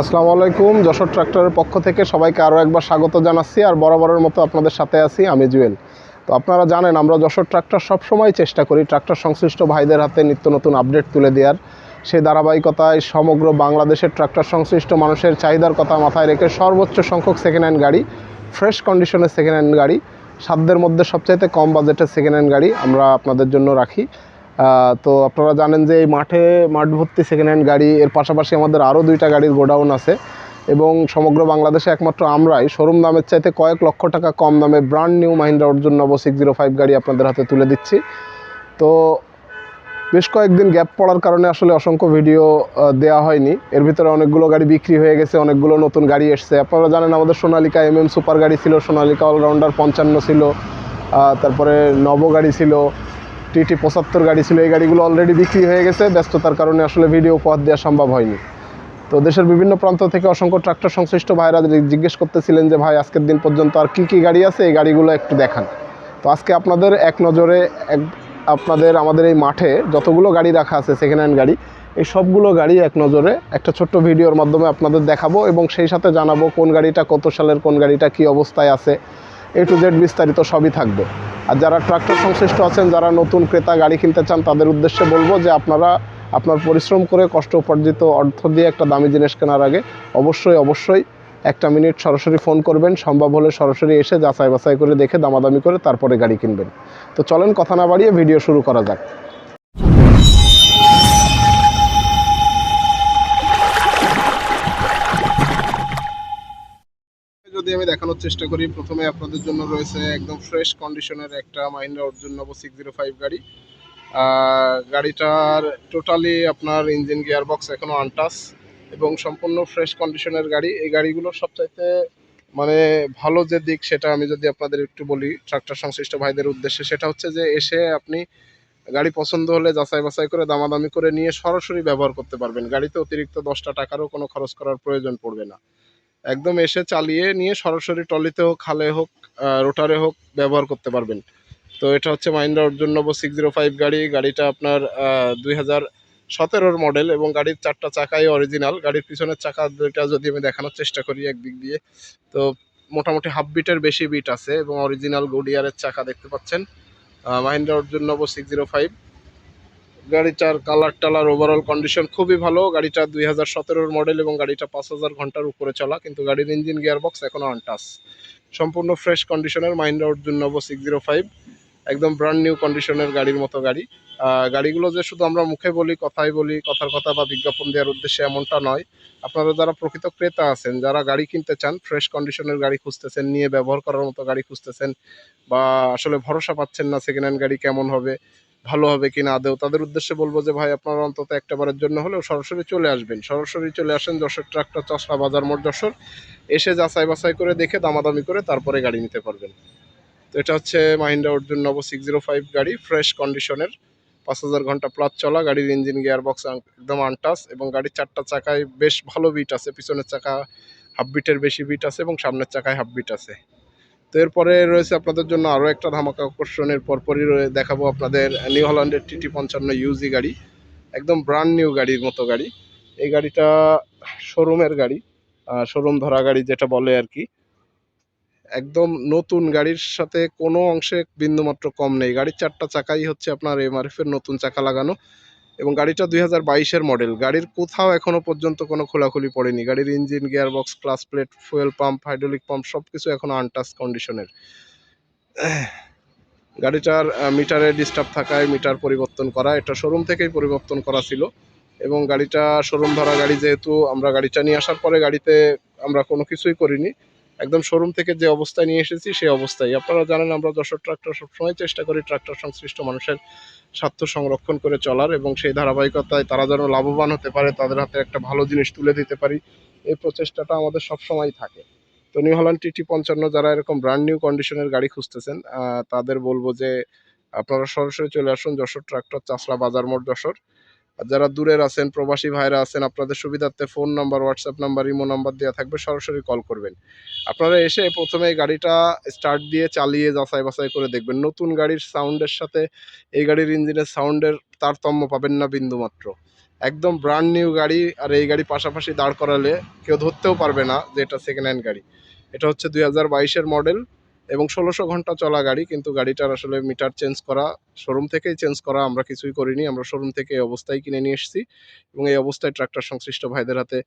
আসসালামু আলাইকুম, যশোর ট্রাক্টরের পক্ষ থেকে সবাইকে আরও একবার স্বাগত জানাচ্ছি আর বরাবরের মতো আপনাদের সাথে আছি আমি জুয়েল। তো আপনারা জানেন, আমরা যশোর ট্রাক্টর সবসময় চেষ্টা করি ট্রাক্টর সংশ্লিষ্ট ভাইদের হাতে নিত্য নতুন আপডেট তুলে দেওয়ার। সেই ধারাবাহিকতায় সমগ্র বাংলাদেশের ট্রাক্টর সংশ্লিষ্ট মানুষের চাহিদার কথা মাথায় রেখে সর্বোচ্চ সংখ্যক সেকেন্ড হ্যান্ড গাড়ি ফ্রেশ কন্ডিশনের সেকেন্ড হ্যান্ড গাড়ি, সাধ্যের মধ্যে সবচাইতে কম বাজেটের সেকেন্ড হ্যান্ড গাড়ি আমরা আপনাদের জন্য রাখি। তো আপনারা জানেন যে এই মাঠে মাঠ ভর্তি সেকেন্ড হ্যান্ড গাড়ি, এর পাশাপাশি আমাদের আরও দুইটা গাড়ির গোডাউন আছে। এবং সমগ্র বাংলাদেশে একমাত্র আমরাই। শোরুম দামের চাইতে কয়েক লক্ষ টাকা কম দামে ব্র্যান্ড নিউ মাহিন্দ্রা অর্জুন নব সিক্স জিরো ফাইভ গাড়ি আপনাদের হাতে তুলে দিচ্ছি। তো বেশ কয়েকদিন গ্যাপ পড়ার কারণে আসলে অসংখ্য ভিডিও দেওয়া হয়নি। এর ভিতরে অনেকগুলো গাড়ি বিক্রি হয়ে গেছে, অনেকগুলো নতুন গাড়ি এসছে। আপনারা জানেন আমাদের সোনালিকা এম এম সুপার গাড়ি ছিল, সোনালিকা অলরাউন্ডার পঞ্চান্ন ছিল তারপরে নব গাড়ি ছিল। টিটি পঁচাত্তর গাড়ি ছিল, এই গাড়িগুলো অলরেডি বিক্রি হয়ে গেছে, ব্যস্ততার কারণে আসলে ভিডিও উপহার দেওয়া সম্ভব হয়নি। তো দেশের বিভিন্ন প্রান্ত থেকে অসংখ্য ট্রাক্টর সংশ্লিষ্ট ভাইরা জিজ্ঞেস করতেছিলেন যে, ভাই, আজকের দিন পর্যন্ত আর কি কি গাড়ি আছে? এই গাড়িগুলো একটু দেখান। তো আজকে আপনাদের এক নজরে, এক, আপনাদের আমাদের এই মাঠে যতগুলো গাড়ি রাখা আছে সেকেন্ড হ্যান্ড গাড়ি, এই সবগুলো গাড়ি এক নজরে একটা ছোট্ট ভিডিওর মাধ্যমে আপনাদের দেখাবো এবং সেই সাথে জানাব কোন গাড়িটা কত সালের, কোন গাড়িটা কি অবস্থায় আছে। এ টু জেড বিস্তারিত সবই থাকবে। আর যারা ট্রাক্টর সংশ্লিষ্ট আছেন, যারা নতুন ক্রেতা গাড়ি কিনতে চান, তাদের উদ্দেশ্যে বলব যে আপনারা আপনার পরিশ্রম করে কষ্ট উপার্জিত অর্থ দিয়ে একটা দামি জিনিস কেনার আগে অবশ্যই অবশ্যই একটা মিনিট সরাসরি ফোন করবেন। সম্ভব হলে সরাসরি এসে যাচাই বাছাই করে দেখে, দামাদামি করে তারপরে গাড়ি কিনবেন। তো চলেন, কথা না বাড়িয়ে ভিডিও শুরু করা যাক। আমি দেখানোর চেষ্টা করি। প্রথমে আপনাদের জন্য রয়েছে একদম ফ্রেশ কন্ডিশনের একটা মাহিন্দ্রা অর্জুন নব সিক্স জিরো ফাইভ গাড়ি। গাড়িটার টোটালি আপনার ইঞ্জিন গিয়ার বক্স এখনও আনটাস এবং সম্পূর্ণ ফ্রেশ কন্ডিশনের গাড়ি। এই গাড়িগুলোর সবচাইতে মানে ভালো যে দিক সেটা আমি যদি আপনাদের একটু বলি, ট্রাক্টর সংশ্লিষ্ট ভাইদের উদ্দেশ্যে, সেটা হচ্ছে যে এসে আপনি গাড়ি পছন্দ হলে যাচাই বাছাই করে, দামাদামি করে নিয়ে সরাসরি ব্যবহার করতে পারবেন। গাড়িতে অতিরিক্ত দশটা টাকারও কোনো খরচ করার প্রয়োজন পড়বে না। একদম এসে চালিয়ে নিয়ে সরাসরি টলিতে হোক, খালে হোক রোটারে হোক ব্যবহার করতে পারবেন। তো এটা হচ্ছে মাহিন্দ্রা অর্জুন নব সিক্স জিরো ফাইভ গাড়ি। গাড়িটা আপনার দুই হাজার সতেরোর মডেল এবং গাড়ির চারটা চাকাই অরিজিনাল গাড়ির পিছনের চাকা দুইটা যদি আমি দেখানোর চেষ্টা করি একদিক দিয়ে। তো মোটামুটি হাফ বিটের বেশি বিট আছে এবং অরিজিনাল গুডিয়ারের চাকা দেখতে পাচ্ছেন। Mahindra Arjun Novo six zero five গাড়িটার কালার টালার ওভারঅল কন্ডিশন খুবই ভালো। গাড়িটা দুই হাজার সতেরোর মডেল এবং গাড়িটা পাঁচ হাজার ঘণ্টার উপরে চলা, কিন্তু গাড়ির ইঞ্জিন গিয়ার বক্স এখনও আনটাস সম্পূর্ণ ফ্রেশ কন্ডিশনের Arjun Novo six zero five একদম ব্র্যান্ড নিউ কন্ডিশনের গাড়ির মতো গাড়ি। গাড়িগুলো যে শুধু আমরা মুখে বলি, কথাই বলি, কথার কথা বা বিজ্ঞাপন দেওয়ার উদ্দেশ্যে এমনটা নয়। আপনারা যারা প্রকৃত ক্রেতা আছেন, যারা গাড়ি কিনতে চান ফ্রেশ কন্ডিশনের গাড়ি খুঁজতেছেন, নিয়ে ব্যবহার করার মতো গাড়ি খুঁজতেছেন বা আসলে ভরসা পাচ্ছেন না সেকেন্ড হ্যান্ড গাড়ি কেমন হবে ভালো হবে কিনা আদেও তাদের উদ্দেশ্যে বলব যে ভাই, আপনারা অন্তত একটা বারের জন্য হলেও সরাসরি চলে আসবেন। সরাসরি চলে আসেন যশোর ট্রাক্টর চশলা বাজার মোড় যশোর। এসে যাচাই বাছাই করে দেখে দামাদামি করে তারপরে গাড়ি নিতে পারবেন। তো এটা হচ্ছে Mahindra Arjun Novo six zero five গাড়ি ফ্রেশ কন্ডিশনের পাঁচ হাজার ঘণ্টা প্লাস চলা, গাড়ির ইঞ্জিন গিয়ার বক্স একদম আনটাস এবং গাড়ির চারটা চাকায় বেশ ভালো বিট আছে। পিছনের চাকা হাফ বিটের বেশি বিট আছে এবং সামনের চাকায় হাফ বিট আছে। তো এরপরে রয়েছে আপনাদের জন্য আরও একটা ধামাকা আকর্ষণের পরপরই দেখাবো আপনাদের নিউ হল্যান্ডের টিটি পঞ্চান্ন ইউজি গাড়ি। একদম ব্র্যান্ড নিউ গাড়ির মতো গাড়ি। এই গাড়িটা শোরুমের গাড়ি শোরুম ধরা গাড়ি যেটা বলে আর কি। একদম নতুন গাড়ির সাথে কোনো অংশে বিন্দুমাত্র কম নেই। গাড়ির চারটা চাকাই হচ্ছে আপনার এমআরএফ এর নতুন চাকা লাগানো। এবং গাড়িটা দুই হাজার বাইশের মডেল গাড়ির কোথাও এখনও পর্যন্ত কোনো খোলাখুলি পড়েনি। গাড়ির engine gear box clutch plate fuel pump hydraulic pump সব কিছু এখনও আনটাচ কন্ডিশনের গাড়িটার মিটারে ডিস্টার্ব থাকায় মিটার পরিবর্তন করা, এটা শোরুম থেকেই পরিবর্তন করা ছিল। এবং গাড়িটা শোরুম ধরা গাড়ি যেহেতু আমরা গাড়িটা নিয়ে আসার পরে গাড়িতে আমরা কোনো কিছুই করিনি। একদম শোরুম থেকে যে অবস্থায় নিয়ে এসেছি, সেই অবস্থায়। আপনারা জানেন, আমরা যশোর ট্রাক্টর সবসময় চেষ্টা করি ট্রাক্টর সংশ্লিষ্ট মানুষের স্বার্থ সংরক্ষণ করে চলার এবং সেই ধারাবাহিকতায় তারা যেন লাভবান হতে পারে, তাদের হাতে একটা ভালো জিনিস তুলে দিতে পারি, এই প্রচেষ্টাটা আমাদের সবসময় থাকে। তো নিউ হল্যান্ড টিটি পঞ্চান্ন যারা এরকম ব্র্যান্ড নিউ কন্ডিশনের গাড়ি খুঁজতেছেন তাদের বলব যে আপনারা সরাসরি চলে আসুন যশোর ট্রাক্টর চাষলা বাজার মোড় যশোর। আর যারা দূরের আছেন, প্রবাসী ভাইরা আছেন, আপনাদের সুবিধার্থে phone number WhatsApp number, Imo number দেওয়া থাকবে, সরাসরি কল করবেন। আপনারা এসে প্রথমে এই গাড়িটা স্টার্ট দিয়ে চালিয়ে যাচাই বাছাই করে দেখবেন। নতুন গাড়ির সাউন্ডের সাথে এই গাড়ির ইঞ্জিনের সাউন্ডের তারতম্য পাবেন না বিন্দুমাত্র একদম ব্র্যান্ড নিউ গাড়ি আর এই গাড়ি পাশাপাশি দাঁড় করালে কেউ ধরতেও পারবে না যে এটা সেকেন্ড হ্যান্ড গাড়ি। এটা হচ্ছে দুই হাজার মডেল এবং ষোলোশো ঘণ্টা চলা গাড়ি, কিন্তু গাড়িটার আসলে মিটার চেঞ্জ করা শোরুম থেকেই চেঞ্জ করা আমরা কিছুই করিনি। আমরা শোরুম থেকে এই অবস্থায় কিনে নিয়ে এসেছি এবং এই অবস্থায় ট্রাক্টর সংশ্লিষ্ট ভাইদের হাতে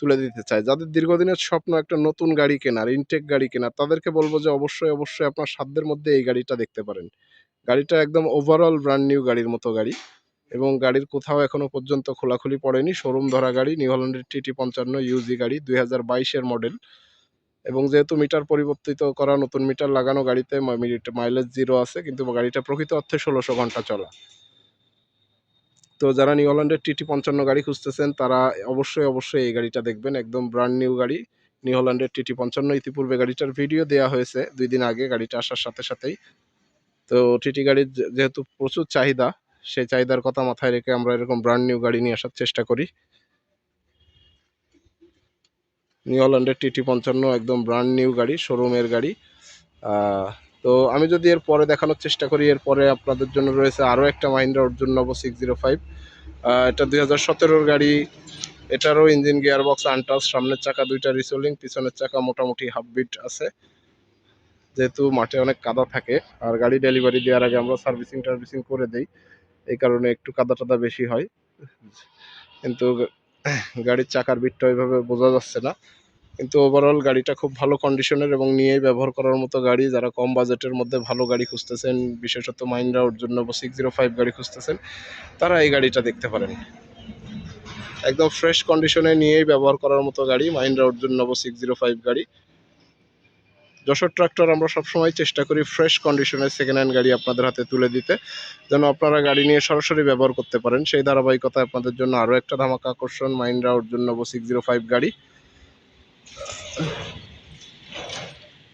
তুলে দিতে চাই। যাদের দীর্ঘদিনের স্বপ্ন একটা নতুন গাড়ি কেনার ইনটেক গাড়ি কেনার, তাদেরকে বলব যে অবশ্যই অবশ্যই আপনার সাধ্যের মধ্যে এই গাড়িটা দেখতে পারেন। গাড়িটা একদম ওভারঅল ব্র্যান্ড নিউ গাড়ির মতো গাড়ি এবং গাড়ির কোথাও এখনও পর্যন্ত খোলাখুলি পড়েনি। শোরুম ধরা গাড়ি নিউ হল্যান্ডের টিটি পঞ্চান্ন ইউজি গাড়ি, দুই হাজার বাইশের মডেল এবং যেহেতু মিটার পরিবর্তিত করা, নতুন মিটার লাগানো গাড়িতে মাইলেজ জিরো আছে, কিন্তু গাড়িটা প্রকৃত অর্থে ষোলোশো ঘণ্টা চলা। তো যারা নিউ হল্যান্ডের টিটি পঞ্চান্ন গাড়ি খুঁজতেছেন, তারা অবশ্যই অবশ্যই এই গাড়িটা দেখবেন। একদম ব্র্যান্ড নিউ গাড়ি। নিউ হল্যান্ডের টিটি পঞ্চান্ন ইতিপূর্বে গাড়িটার ভিডিও দেওয়া হয়েছে দুই দিন আগে, গাড়িটা আসার সাথে সাথেই। তো টিটি গাড়ির যেহেতু প্রচুর চাহিদা, সেই চাহিদার কথা মাথায় রেখে আমরা এরকম ব্র্যান্ড নিউ গাড়ি নিয়ে আসার চেষ্টা করি। নিউ হল্যান্ডের টিটি পঞ্চান্ন, একদম ব্র্যান্ড নিউ গাড়ি শোরুমের গাড়ি। তো আমি যদি এর পরে দেখানোর চেষ্টা করি, এর পরে আপনাদের জন্য রয়েছে আরও একটা মাহিন্দ্রা অর্জুন নব সিক্স জিরো ফাইভ এটা দুই হাজার সতেরোর গাড়ি। এটারও ইঞ্জিন গিয়ার বক্স আনটাস সামনের চাকা দুইটা রিসোলিং পিছনের চাকা মোটামুটি হাফ বিট আছে। যেহেতু মাঠে অনেক কাদা থাকে, আর গাড়ি ডেলিভারি দেওয়ার আগে আমরা সার্ভিসিং টার্ভিসিং করে দেই। এই কারণে একটু কাদা টাদা বেশি হয়। কিন্তু গাড়ির চাকার বিটটা ওইভাবে বোঝা যাচ্ছে না। কিন্তু ওভারঅল গাড়িটা খুব ভালো কন্ডিশনের এবং নিয়েই ব্যবহার করার মতো গাড়ি। যারা কম বাজেটের মধ্যে ভালো গাড়ি খুঁজতেছেন, বিশেষত মাইন্ডা জন্য সিক্স জিরো ফাইভ গাড়ি খুঁজতেছেন, তারা এই গাড়িটা দেখতে পারেন। একদম ফ্রেশ কন্ডিশনে নিয়েই ব্যবহার করার মতো গাড়ি মাইন্ডা ওর নব সিক্স জিরো ফাইভ গাড়ি। যশোর ট্রাক্টর আমরা সবসময় চেষ্টা করি ফ্রেশ কন্ডিশনের সেকেন্ড হ্যান্ড গাড়ি আপনাদের হাতে তুলে দিতে, যেন আপনারা গাড়ি নিয়ে সরাসরি ব্যবহার করতে পারেন। সেই ধারাবাহিকতায় আপনাদের জন্য আরও একটা ধামাকা আকর্ষণ মাইন্ডা অর্জুন নব সিক্স জিরো ফাইভ গাড়ি।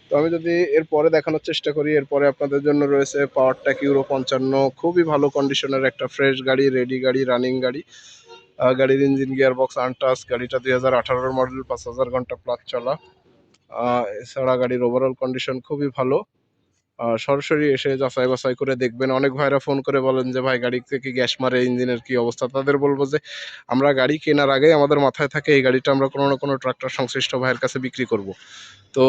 তো আমি যদি এরপরে দেখানোর চেষ্টা করি, এরপরে আপনাদের জন্য রয়েছে পাওয়ার ট্যাক ইউরো পঞ্চান্ন। খুবই ভালো কন্ডিশনের একটা ফ্রেশ গাড়ি রেডি গাড়ি রানিং গাড়ি। গাড়ির ইঞ্জিন গিয়ার বক্স আনটাস গাড়িটা দুই হাজার আঠারোর মডেল পাঁচ হাজার ঘণ্টা প্লাস চলা। এছাড়া গাড়ির ওভারঅল কন্ডিশন খুবই ভালো। সরাসরি এসে যাচাই বাছাই করে দেখবেন। অনেক ভাইরা ফোন করে বলেন যে, ভাই গাড়িতে কি গ্যাস মারে, ইঞ্জিনের কি অবস্থা? তাদের বলব যে, আমরা গাড়ি কেনার আগেই আমাদের মাথায় থাকে এই গাড়িটা আমরা কোনো না কোনো ট্রাক্টর সংশ্লিষ্ট ভাইয়ের কাছে বিক্রি করব। তো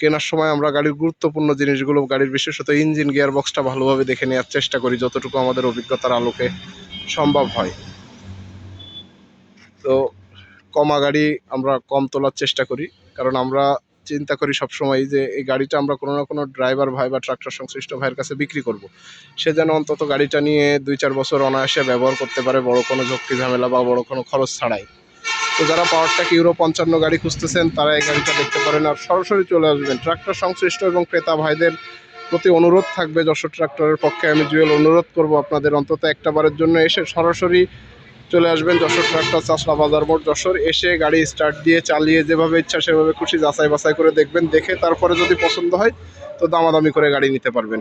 কেনার সময় আমরা গাড়ির গুরুত্বপূর্ণ জিনিসগুলো, গাড়ির বিশেষত ইঞ্জিন গিয়ার বক্সটা ভালোভাবে দেখে নেওয়ার চেষ্টা করি যতটুকু আমাদের অভিজ্ঞতার আলোকে সম্ভব হয়। তো কমা গাড়ি আমরা কম তোলার চেষ্টা করি। কারণ আমরা চিন্তা করি সবসময় যে এই গাড়িটা আমরা কোনো না কোনো ড্রাইভার ভাই বা ট্রাক্টর সংশ্লিষ্ট ভাইয়ের কাছে বিক্রি করব। সে যেন অন্তত গাড়িটা নিয়ে দুই চার বছর অনায়াসে ব্যবহার করতে পারে, বড় কোনো ঝক্কি ঝামেলা বা বড় কোনো খরচ ছাড়াই তো যারা পাওয়ার ট্যাক ইউরো পঞ্চান্ন গাড়ি খুঁজতেছেন, তারা এই গাড়িটা দেখতে পারেন আর সরাসরি চলে আসবেন ট্রাক্টর সংশ্লিষ্ট এবং ক্রেতা ভাইদের প্রতি অনুরোধ থাকবে, যশোর ট্রাক্টরের পক্ষে আমি জুয়েল অনুরোধ করব আপনাদের অন্তত একটা বারের জন্য এসে সরাসরি চলে আসবেন যশোর ট্রাক্টর চাষলা বাজার মোড় যশোর। এসে গাড়ি স্টার্ট দিয়ে চালিয়ে যেভাবে ইচ্ছা সেভাবে খুশি যাচাই বাছাই করে দেখবেন। দেখে তারপরে যদি পছন্দ হয়, তো দামাদামি করে গাড়ি নিতে পারবেন।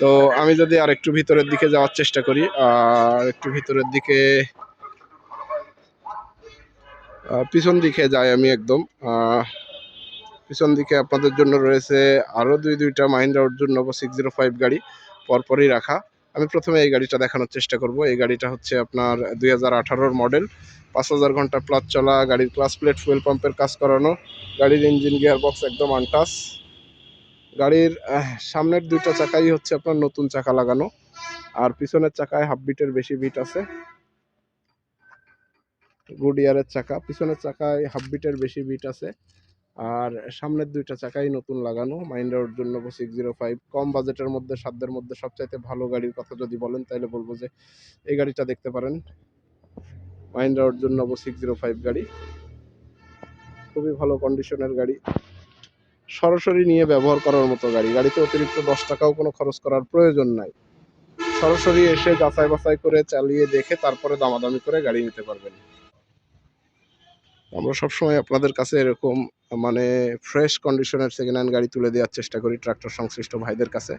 তো আমি যদি আর একটু ভিতরের দিকে যাওয়ার চেষ্টা করি, আর একটু ভিতরের দিকে পিছন দিকে যাই আমি একদম। পিছন দিকে আপনাদের জন্য রয়েছে আরও দুই দুইটা মাহিন্দ্রা অর্জুন নব সিক্স জিরো ফাইভ গাড়ি, পরপরই রাখা। আমি প্রথমে এই গাড়িটা দেখানোর চেষ্টা করব। এই গাড়িটা হচ্ছে আপনার দুই হাজার মডেল। পাঁচ হাজার ঘণ্টা প্লাস চলা, গাড়ির ক্লাস প্লেট ফুয়েল পাম্পের কাজ করানো, গাড়ির ইঞ্জিন গিয়ার বক্স একদম আনটাস গাড়ির সামনের দুইটা চাকাই হচ্ছে আপনার নতুন চাকা লাগানো। আর পিছনের চাকায় হাফ বিটের বেশি বিট আছে। গুড ইয়ারের চাকা। পিছনের চাকায় হাফ বিটের বেশি বিট আছে। আর সামনের দুইটা চাকাই নতুন লাগানো। মাইন্ডা অর্জুন নব সিক্স জিরো ফাইভ কম বাজেটের মধ্যে, সাধ্যের মধ্যে সবচাইতে ভালো গাড়ির কথা যদি বলেন তাহলে বলব যে এই গাড়িটা দেখতে পারেন। মাইন্ডা অর্জুন নব সিক্স জিরো ফাইভ গাড়ি। খুবই ভালো কন্ডিশনের গাড়ি। সরাসরি নিয়ে ব্যবহার করার মতো গাড়ি। গাড়িতে অতিরিক্ত দশ টাকাও কোনো খরচ করার প্রয়োজন নাই। সরাসরি এসে যাচাই বাছাই করে চালিয়ে দেখে তারপরে দামাদামি করে গাড়ি নিতে পারবেন। আমরা সবসময় আপনাদের কাছে এরকম মানে ফ্রেশ কন্ডিশনের সেকেন্ড হ্যান্ড গাড়ি তুলে দেওয়ার চেষ্টা করি ট্রাক্টর সংশ্লিষ্ট ভাইদের কাছে।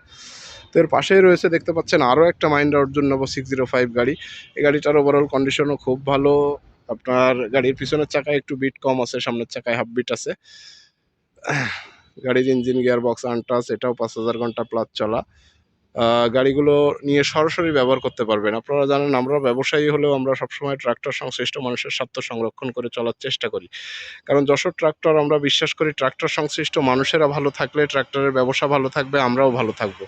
তো এর পাশেই রয়েছে, দেখতে পাচ্ছেন, আরও একটা মাইন্ডা অর্জুন নব সিক্স জিরো ফাইভ গাড়ি। এই গাড়িটার ওভারঅল কন্ডিশনও খুব ভালো। আপনার গাড়ির পিছনের চাকায় একটু বিট কম আছে, সামনের চাকায় হাফ বিট আছে। গাড়ির ইঞ্জিন গিয়ার বক্স আনটাস এটাও পাঁচ হাজার ঘণ্টা প্লাস চলা। গাড়িগুলো নিয়ে সরাসরি ব্যবহার করতে পারবেন। আপনারা জানেন, আমরা ব্যবসায়ী হলেও আমরা সবসময় ট্রাক্টর সংশ্লিষ্ট মানুষের স্বার্থ সংরক্ষণ করে চলার চেষ্টা করি। কারণ যশোর ট্রাক্টর, আমরা বিশ্বাস করি, ট্রাক্টর সংশ্লিষ্ট মানুষেরা ভালো থাকলে ট্রাক্টরের ব্যবসা ভালো থাকবে, আমরাও ভালো থাকব।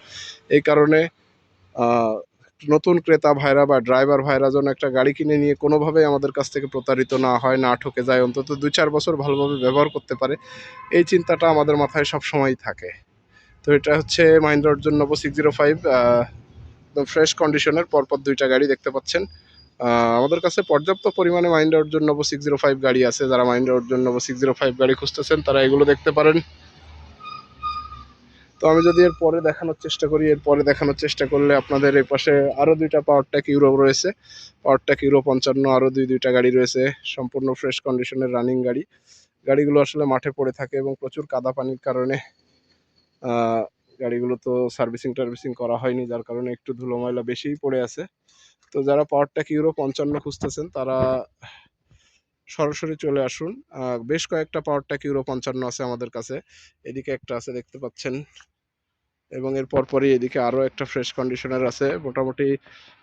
এই কারণে নতুন ক্রেতা ভাইরা বা ড্রাইভার ভাইরা যেন একটা গাড়ি কিনে নিয়ে কোনোভাবেই আমাদের কাছ থেকে প্রতারিত না হয়, না ঠকে যায়, অন্তত দুই চার বছর ভালোভাবে ব্যবহার করতে পারে, এই চিন্তাটা আমাদের মাথায় সব সময়ই থাকে। তো এটা হচ্ছে Mahindra Arjun Novo six zero five একদম ফ্রেশ কন্ডিশনের পরপর দুইটা গাড়ি দেখতে পাচ্ছেন। আমাদের কাছে পর্যাপ্ত পরিমাণে Mahindra Arjun Novo six zero five গাড়ি আছে। যারা Mahindra Arjun Novo six zero five গাড়ি খুঁজতেছেন, তারা এগুলো দেখতে পারেন। তো আমি যদি এর পরে দেখানোর চেষ্টা করি, এর পরে দেখানোর চেষ্টা করলে আপনাদের এই পাশে আরও দুইটা পাওয়ার ট্যাক ইউরো রয়েছে। পাওয়ার ট্যাক ইউরো পঞ্চান্ন আরও দুই, দুইটা গাড়ি রয়েছে। সম্পূর্ণ ফ্রেশ কন্ডিশনের রানিং গাড়ি। গাড়িগুলো আসলে মাঠে পড়ে থাকে এবং প্রচুর কাদা পানির কারণে গাড়িগুলো তো সার্ভিসিং টার্ভিসিং করা হয়নি, যার কারণে একটু ধুলো ময়লা বেশিই পড়ে আছে। তো যারা পাওয়ার ট্যাক ইউরো পঞ্চান্ন খুঁজতেছেন, তারা সরাসরি চলে আসুন। বেশ কয়েকটা পাওয়ার ট্যাক ইউরো পঞ্চান্ন আছে আমাদের কাছে। এদিকে একটা আছে, দেখতে পাচ্ছেন। এবং এর পরপরই এদিকে আরও একটা ফ্রেশ কন্ডিশনের আছে। মোটামুটি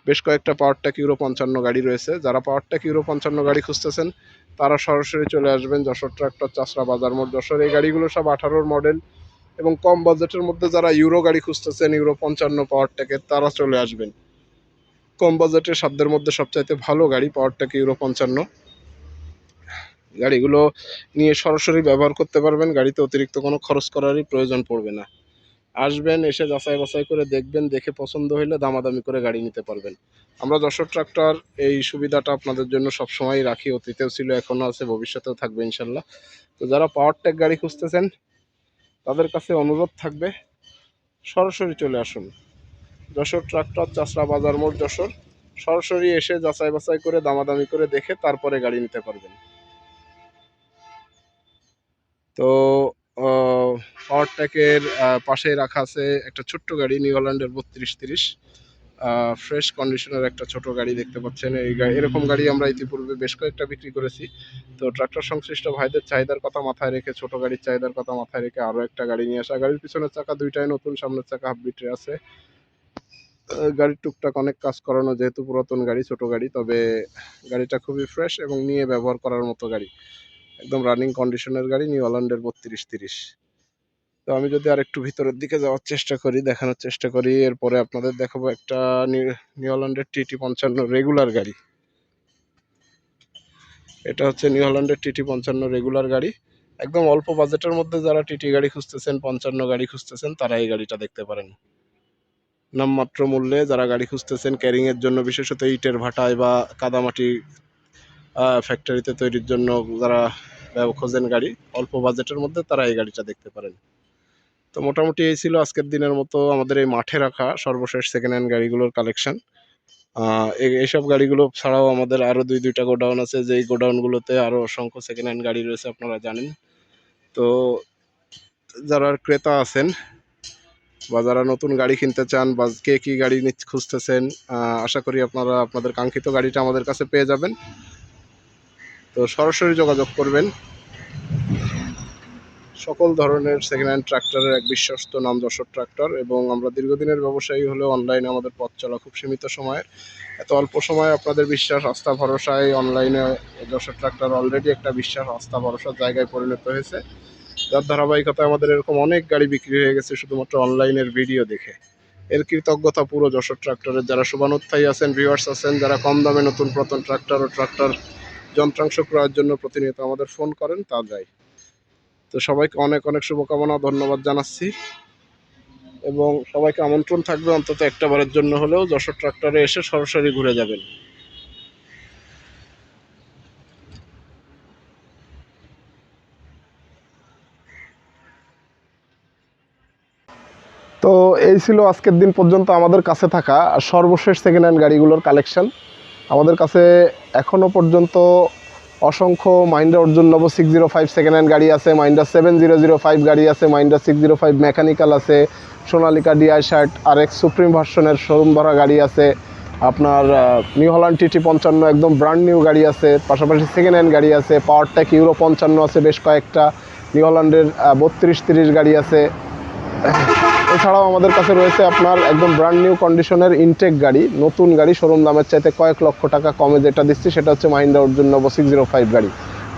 বেশ কয়েকটা পাওয়ার ট্যাক ইউরো পঞ্চান্ন গাড়ি রয়েছে। যারা পাওয়ার ট্যাক ইউরো পঞ্চান্ন গাড়ি খুঁজতেছেন, তারা সরাসরি চলে আসবেন যশোর ট্রাক্টর চাষরা বাজার মোড়। যশোর এই গাড়িগুলো সব আঠারোর মডেল এবং কম বাজেটের মধ্যে যারা ইউরো গাড়ি খুঁজতেছেন, ইউরো পঞ্চান্ন পাওয়ার ট্যাকের তারা চলে আসবেন। কম বাজেটের সাধ্যের মধ্যে সবচাইতে ভালো গাড়ি পাওয়ার ট্যাক ইউরো পঞ্চান্ন। গাড়িগুলো নিয়ে সরাসরি ব্যবহার করতে পারবেন, গাড়িতে অতিরিক্ত কোনো খরচ করারই প্রয়োজন পড়বে না। আসবেন, এসে যাচাই বাছাই করে দেখবেন, দেখে পছন্দ হলে দামাদামি করে গাড়ি নিতে পারবেন। আমরা যশোর ট্রাক্টর এই সুবিধাটা আপনাদের জন্য সবসময় রাখি, অতীতেও ছিল, এখনও আছে, ভবিষ্যতেও থাকবে ইনশাল্লাহ। তো যারা পাওয়ার ট্যাক গাড়ি খুঁজতেছেন তাদের কাছে অনুরোধ থাকবে, সরাসরি চলে আসুন। যশোর ট্রাক্টর চাষরা বাজার মোড় যশোর। সরাসরি এসে যাচাই বাছাই করে, দামাদামি করে দেখে তারপরে গাড়ি নিতে পারবেন। তো পাওয়ার ট্যাকের পাশে রাখা আছে একটা ছোট্ট গাড়ি নিউ হল্যান্ডের বত্রিশ তিরিশ। ফ্রেশ কন্ডিশনের একটা ছোট গাড়ি দেখতে পাচ্ছেন। এই এরকম গাড়ি আমরা ইতিপূর্বে বেশ কয়েকটা বিক্রি করেছি। তো ট্রাক্টর সংশ্লিষ্ট ভাইদের চাহিদার কথা মাথায় রেখে, ছোট গাড়ির চাহিদার কথা মাথায় রেখে আরও একটা গাড়ি নিয়ে আসা। গাড়ির পিছনের চাকা দুইটাই নতুন, সামনের চাকা হাফ বিটে আছে। গাড়ির টুকটাক অনেক কাজ করানো যেহেতু পুরাতন গাড়ি, ছোট গাড়ি, তবে গাড়িটা খুবই ফ্রেশ এবং নিয়ে ব্যবহার করার মতো গাড়ি। একদম রানিং কন্ডিশনের গাড়ি নিউ হল্যান্ডের বত্রিশ তিরিশ। তো আমি যদি আর একটু ভিতরের দিকে যাওয়ার চেষ্টা করি, দেখানোর চেষ্টা করি, এরপরে আপনাদের দেখাবো একটা নিউ- হল্যান্ডের টিটি পঞ্চান্ন রেগুলার গাড়ি। এটা হচ্ছে নিউ হল্যান্ডের টিটি পঞ্চান্ন রেগুলার গাড়ি। একদম অল্প বাজেটের মধ্যে যারা টিটি গাড়ি খুঁজতেছেন, পঞ্চান্ন গাড়ি খুঁজতেছেন, তারা এই গাড়িটা দেখতে পারেন। নামমাত্র মূল্যে যারা গাড়ি খুঁজতেছেন ক্যারিং এর জন্য বিশেষত ইটের ভাটায় বা কাদামাটি ফ্যাক্টরিতে তৈরির জন্য যারা খোঁজেন গাড়ি, অল্প বাজেটের মধ্যে তারা এই গাড়িটা দেখতে পারেন। তো মোটামুটি এই ছিল আজকের দিনের মতো আমাদের এই মাঠে রাখা সর্বশেষ সেকেন্ড হ্যান্ড গাড়িগুলোর কালেকশন এইসব গাড়িগুলো ছাড়াও আমাদের আরও দুই, দুইটা গোডাউন আছে, যেই গোডাউনগুলোতে আরও অসংখ্য সেকেন্ড হ্যান্ড গাড়ি রয়েছে আপনারা জানেন। তো যারা ক্রেতা আছেন বা যারা নতুন গাড়ি কিনতে চান বা কে কী গাড়ি নিচ- খুঁজতেছেন আশা করি আপনারা আপনাদের কাঙ্ক্ষিত গাড়িটা আমাদের কাছে পেয়ে যাবেন। তো সরাসরি যোগাযোগ করবেন। সকল ধরনের সেকেন্ড হ্যান্ড ট্রাক্টরের এক বিশ্বস্ত নাম যশোর ট্রাক্টর এবং আমরা দীর্ঘদিনের ব্যবসায়ী হলেও অনলাইনে আমাদের পথ চলা খুব সীমিত সময়ের। এত অল্প সময়ে আপনাদের বিশ্বাস, আস্থা, ভরসায় অনলাইনে যশোর ট্রাক্টর অলরেডি একটা বিশ্বাস, আস্থা, ভরসার জায়গায় পরিণত হয়েছে। যার ধারাবাহিকতায় আমাদের এরকম অনেক গাড়ি বিক্রি হয়ে গেছে শুধুমাত্র অনলাইনের ভিডিও দেখে। এর কৃতজ্ঞতা পুরো যশোর ট্রাক্টরের যারা শুভানুত্থায়ী আছেন ভিউয়ার্স আছেন, যারা কম দামে নতুন পুরাতন ট্রাক্টর ও ট্রাক্টর যন্ত্রাংশ ক্রয়ের জন্য প্রতিনিয়ত আমাদের ফোন করেন, তা যায় তো সবাইকে অনেক অনেক শুভকামনা, ধন্যবাদ জানাচ্ছি। এবং সবাইকে আমন্ত্রণ থাকবে অন্তত একটা বারের জন্য হলেও যশোর ট্রাক্টরে এসে সরাসরি ঘুরে যাবেন। তো এই ছিল আজকের দিন পর্যন্ত আমাদের কাছে থাকা সর্বশেষ সেকেন্ড হ্যান্ড গাড়িগুলোর কালেকশন আমাদের কাছে এখনও পর্যন্ত অসংখ্য Mahindra Arjun Novo six zero five second hand গাড়ি আছে Mahindra seven zero zero five গাড়ি আছে Mahindra six zero five mechanical আছে, সোনালিকা ডিআই শার্ট আর এক্স সুপ্রিম ভার্সনের শোরুম ভরা গাড়ি আছে, আপনার নিউ হল্যান্ড টিটি পঞ্চান্ন একদম ব্র্যান্ড নিউ গাড়ি আছে, পাশাপাশি সেকেন্ড হ্যান্ড গাড়ি আছে পাওয়ার ট্যাক ইউরো পঞ্চান্ন আছে বেশ কয়েকটা নিউ হল্যান্ডের বত্রিশ তিরিশ গাড়ি আছে। এছাড়াও আমাদের কাছে রয়েছে আপনার একদম ব্র্যান্ড নিউ কন্ডিশনের ইনটেক গাড়ি, নতুন গাড়ি শোরুম দামের চাইতে কয়েক লক্ষ টাকা কমে যেটা দিচ্ছি, সেটা হচ্ছে মাহিন্দ্রা অর্জুন নব সিক্স জিরো ফাইভ গাড়ি।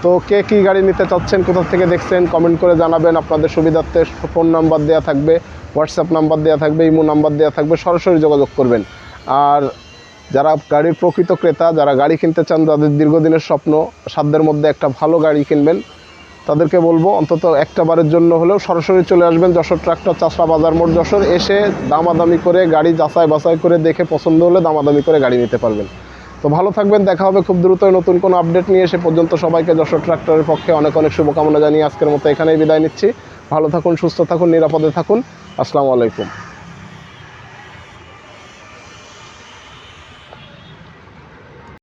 তো কে কী গাড়ি নিতে চাচ্ছেন, কোথা থেকে দেখছেন কমেন্ট করে জানাবেন। আপনাদের সুবিধার্থে ফোন নাম্বার দেওয়া থাকবে হোয়াটসঅ্যাপ নাম্বার দেওয়া থাকবে ইমো নাম্বার দেওয়া থাকবে, সরাসরি যোগাযোগ করবেন। আর যারা গাড়ির প্রকৃত ক্রেতা, যারা গাড়ি কিনতে চান, তাদের দীর্ঘদিনের স্বপ্ন, সাধ্যের মধ্যে একটা ভালো গাড়ি কিনবেন। তাদেরকে বলব, অন্তত একটা বারের জন্য হলেও সরাসরি চলে আসবেন যশোর ট্রাক্টর চাষরা বাজার মোড় যশোর। এসে দামাদামি করে গাড়ি যাচাই বাছাই করে দেখে পছন্দ হলে দামাদামি করে গাড়ি নিতে পারবেন। তো ভালো থাকবেন, দেখা হবে খুব দ্রুত নতুন কোনো আপডেট নিয়ে। এসে পর্যন্ত সবাইকে যশোর ট্রাক্টরের পক্ষে অনেক অনেক শুভকামনা জানিয়ে আজকের মতো এখানেই বিদায় নিচ্ছি। ভালো থাকুন, সুস্থ থাকুন, নিরাপদে থাকুন। আসসালামু আলাইকুম।